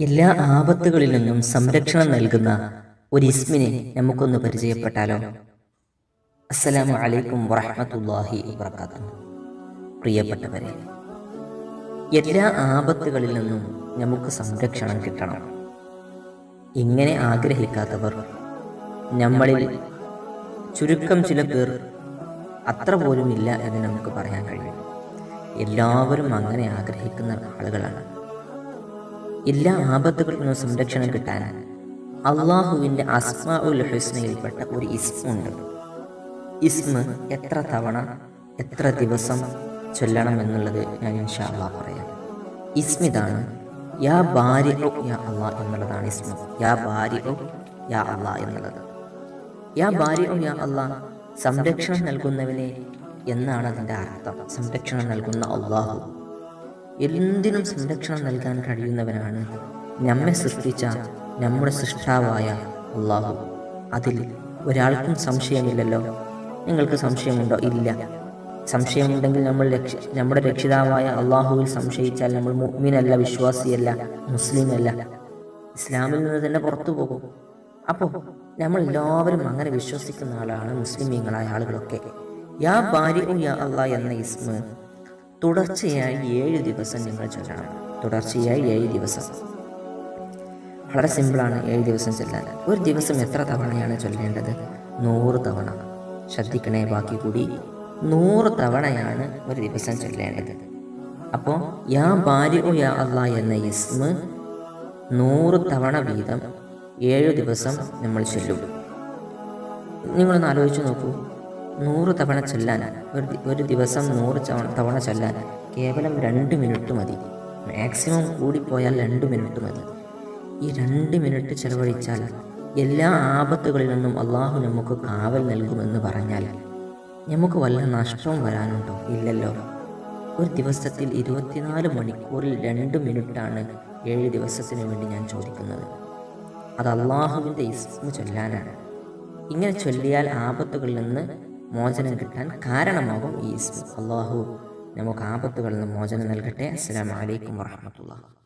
എല്ലാ ആപത്തുകളിൽ നിന്നും സംരക്ഷണം നൽകുന്ന ഒരു ഇസ്മിനെ നമുക്കൊന്ന് പരിചയപ്പെട്ടാലോ? അസ്സലാമു അലൈക്കും വറഹ്മത്തുള്ളാഹി വബറകാതുഹു. പ്രിയപ്പെട്ടവരെ എല്ലാ ആപത്തുകളിൽ നിന്നും നമുക്ക് സംരക്ഷണം കിട്ടണം. ഇങ്ങനെ ആഗ്രഹിക്കാത്തവർ? നമ്മളിൽ ചുരുക്കം ചില പേർ അത്ര പോലും ഇല്ല എന്ന് നമുക്ക് പറയാൻ കഴിയും. എല്ലാവരും അങ്ങനെ ആഗ്രഹിക്കുന്ന ആളുകളാണ്. എല്ലാ ആപത്തുകളിൽ നിന്നും സംരക്ഷണം കിട്ടാൻ അള്ളാഹുവിന്റെ അസ്മാ ഉൽ ഹുസ്നയിൽപ്പെട്ട ഒരു ഇസ്മുണ്ട്. ഇസ്മ എത്ര തവണ എത്ര ദിവസം ചൊല്ലണം എന്നുള്ളത് ഞാൻ ഇൻഷാ പറയാം. ഇസ്മിതാണ് യാ ബാരി യാ അള്ളാ എന്നുള്ളതാണ് ഇസ്മ. യാ ബാരി യാ അള്ളാ എന്നുള്ളത്. യാ ബാരി യാ അള്ളാ സംരക്ഷണം നൽകുന്നവനെ എന്നാണ് അതിന്റെ അർത്ഥം. സംരക്ഷണം നൽകുന്ന അള്ളാഹു എന്തിനും സംരക്ഷണം നൽകാൻ കഴിയുന്നവനാണ്. നമ്മെ സൃഷ്ടിച്ച നമ്മുടെ സൃഷ്ടാവായ അള്ളാഹു. അതിൽ ഒരാൾക്കും സംശയമില്ലല്ലോ. നിങ്ങൾക്ക് സംശയമുണ്ടോ? ഇല്ല. സംശയമുണ്ടെങ്കിൽ നമ്മൾ രക്ഷ നമ്മുടെ രക്ഷിതാവായ അള്ളാഹുവിൽ സംശയിച്ചാൽ നമ്മൾ മുഅ്മിനല്ല വിശ്വാസിയല്ല മുസ്ലിമല്ല. ഇസ്ലാമിൽ നിന്ന് തന്നെ പുറത്തു പോകും. അപ്പോൾ നമ്മൾ എല്ലാവരും അങ്ങനെ വിശ്വസിക്കുന്ന ആളാണ് മുസ്ലിമീങ്ങളായ ആളുകളൊക്കെ. യാ ഭാര്യ യാ അള്ളാഹ് എന്ന ഇസ്മ തുടർച്ചയായി ഏഴ് ദിവസം നിങ്ങൾ ചൊല്ലണം. തുടർച്ചയായി ഏഴ് ദിവസം. വളരെ സിമ്പിളാണ് ഏഴ് ദിവസം ചൊല്ലാൻ. ഒരു ദിവസം എത്ര തവണയാണ് ചൊല്ലേണ്ടത്? നൂറ് തവണ. ശ്രദ്ധിക്കണേ ബാക്കി കൂടി. നൂറ് തവണയാണ് ഒരു ദിവസം ചൊല്ലേണ്ടത്. അപ്പോൾ യാ ബാരിഉ യാ അള്ളാ എന്ന ഇസ്മ നൂറ് തവണ വീതം ഏഴ് ദിവസം നമ്മൾ ചൊല്ലും. നിങ്ങളൊന്ന് ആലോചിച്ച് നോക്കൂ. നൂറ് തവണ ചൊല്ലാൻ ഒരു ഒരു ദിവസം നൂറ് തവണ ചൊല്ലാൻ കേവലം രണ്ട് മിനിറ്റ് മതി. മാക്സിമം കൂടിപ്പോയാൽ രണ്ട് മിനിറ്റ് മതി. ഈ രണ്ട് മിനിറ്റ് ചെലവഴിച്ചാൽ എല്ലാ ആപത്തുകളിൽ നിന്നും അള്ളാഹു നമുക്ക് കാവൽ നൽകുമെന്ന് പറഞ്ഞാൽ നമുക്ക് വല്ല നഷ്ടവും വരാനുണ്ടോ? ഇല്ലല്ലോ. ഒരു ദിവസത്തിൽ ഇരുപത്തിനാല് മണിക്കൂറിൽ രണ്ട് മിനിറ്റാണ് ഏഴ് ദിവസത്തിന് വേണ്ടി ഞാൻ ചോദിക്കുന്നത്. അത് അള്ളാഹുവിന്റെ ഇസ്മ ചൊല്ലാനാണ്. ഇങ്ങനെ ചൊല്ലിയാൽ ആപത്തുകളിൽ നിന്ന് മോചനം കിട്ടാൻ കാരണമാകും ഈ ഇസ്മ. അള്ളാഹു നമുക്ക് ആപത്തുകളിൽ നിന്ന് മോചനം നൽകട്ടെ. അസ്സാം വലൈക്കും വറഹ്മത്തുള്ളാഹി.